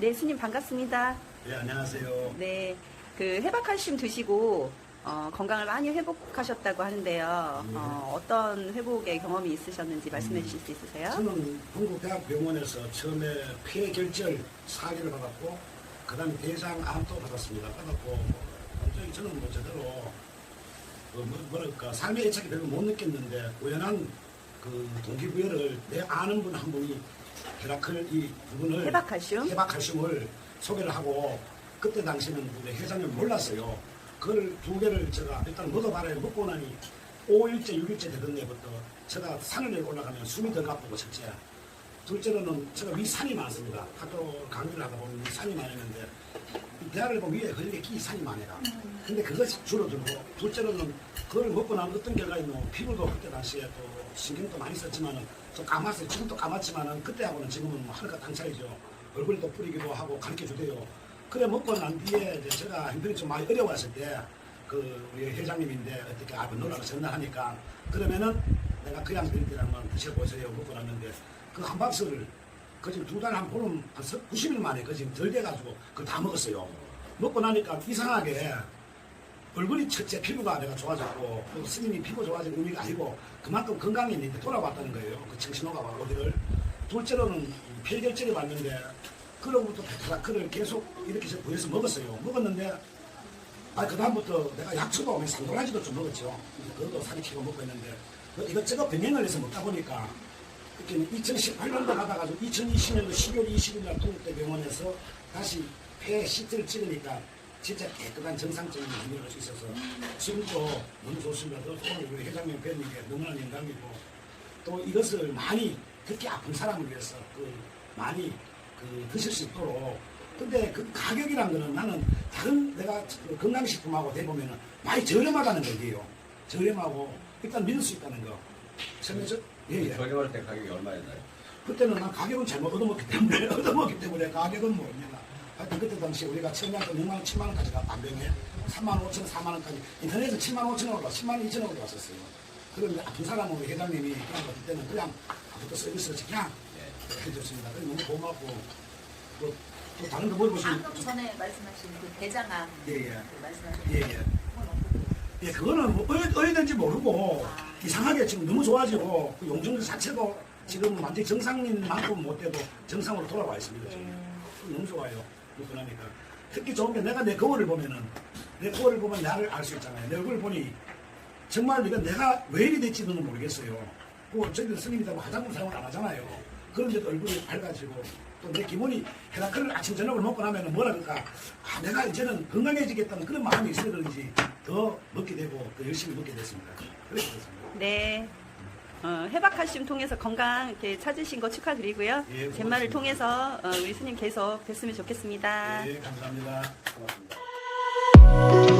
네, 스님 반갑습니다. 네, 안녕하세요. 네, 그 해박칼슘 드시고 어, 건강을 많이 회복하셨다고 하는데요. 네. 어, 어떤 회복의 경험이 있으셨는지 말씀해 주실 수 있으세요? 저는 한국대학병원에서 처음에 폐결절 사기를 받았고, 그 다음에 대장암도 받았습니다. 받았고, 완전히 저는 뭐 제대로, 그 뭐, 뭐랄까, 삶의 애착이 별로 못 느꼈는데, 우연한 그 동기부여를 내 아는 분 한 분이 헤라클 이 부분을 해박칼슘? 해박칼슘을 소개를 하고 그때 당시는 우리 회장님 몰랐어요. 그걸 두 개를 제가 일단 먹어봐라 먹고 나니 5일째 6일째 되던 데부터 제가 산을 내려 올라가면 숨이 더 가쁘고 첫째 둘째로는 제가 위 산이 많습니다. 학교 강의를 하다 보면 위 산이 많았는데 이 대학을 보면 위에 걸리게 끼 산이 많아요. 근데 그것이 줄어들고 둘째로는 그걸 먹고 나면 어떤 결과가 있노 피부도 그때 당시에 또 신경도 많이 썼지만은 좀 까맣어요. 지금도 까맣지만은 그때하고는 지금은 뭐 하늘과 땅 차이죠. 얼굴도 뿌리기도 하고 가르쳐 주대요. 그래 먹고 난 뒤에 이제 제가 형편이 좀 많이 어려웠을 때 그 우리 회장님인데 어떻게 아버 노라고 전화하니까 그러면은 내가 그냥 드릴때 한번 드셔보세요 먹고 났는데 그 한 박스를 그 지금 두 달 한 보름 한 90일 만에 그 지금 덜 돼가지고 그걸 다 먹었어요. 먹고 나니까 이상하게 얼굴이 첫째 피부가 내가 좋아졌고 또 스님이 피부 좋아진 의미가 아니고 그만큼 건강했는데 돌아왔다는 거예요. 그 정신호가 와 어디를 둘째로는 폐결절이 왔는데 그로부터 페트라크를 계속 이렇게 해서 부여서 먹었어요. 먹었는데 아 그다음부터 내가 약초도 상도라지도 좀 먹었죠. 그것도 살이 치고 먹고 있는데 그 이것저것 병행을 해서 먹다 보니까 이렇게 2018년도 받아가지고 2020년도 12월 20일 날 동국대 병원에서 다시 폐 CT를 찍으니까 진짜 깨끗한 정상적인 기능을 할수 있어서 지금도 너무 좋습니다. 또 오늘 우리 회장님 뵈는 게 너무나 영광이고 또 이것을 많이 특히 아픈 사람을 위해서 그 많이 그 드실 수 있도록 근데 그 가격이란 거는 나는 다른 내가 그 건강식품하고 대보면은 많이 저렴하다는 거예요. 저렴하고 일단 믿을 수 있다는 거. 처음에서 예, 예. 저렴할 때 가격이 얼마였나요? 그때는 난 가격은 잘못 얻어먹기 때문에 얻어먹기 때문에 가격은 모릅니다. 하여튼 그때 당시 우리가 처음에 6만 원, 7만 원까지 가 반병에 3만 5천, 4만 원까지 인터넷에서 7만 5천 원으로 10만 원, 2천 원으로 왔었어요. 그런데 아픈 사람은 우리 회장님이 그냥 그때는 그냥 아무것도 서비스를 그냥 해줬습니다. 그래서 너무 고맙고 또, 또 다른 거 물어보시면 방금 전에 말씀하신 그 대장암 예, 예. 그 말씀하신 예, 예. 건 어떻게 예, 그거는 뭐 어디, 어디든지 모르고 이상하게 지금 너무 좋아지고 그 용증 자체도 지금 완전히 정상인 만큼 못 돼도 정상으로 돌아와 있습니다. 지금. 너무 좋아요. 나니까. 특히 좋은 게 내가 내 거울을 보면은 내 거울을 보면 나를 알 수 있잖아요. 내 얼굴을 보니 정말 이거 내가 왜 이리 됐지는 모르겠어요. 그 저기 스님이다 뭐 화장품 사용 안 하잖아요. 그런데도 얼굴이 밝아지고 또 내 기분이 헤라클을 아침 저녁을 먹고 나면은 뭐라 그럴까 아 내가 이제는 건강해지겠다는 그런 마음이 있어야 그런지 더 먹게 되고 더 열심히 먹게 됐습니다. 그렇습니다. 네. 어, 해박하심 통해서 건강 이렇게 찾으신 거 축하드리고요. 예, 말을 통해서 어, 우리 스님 계속 뵀으면 좋겠습니다. 예, 감사합니다. 고맙습니다.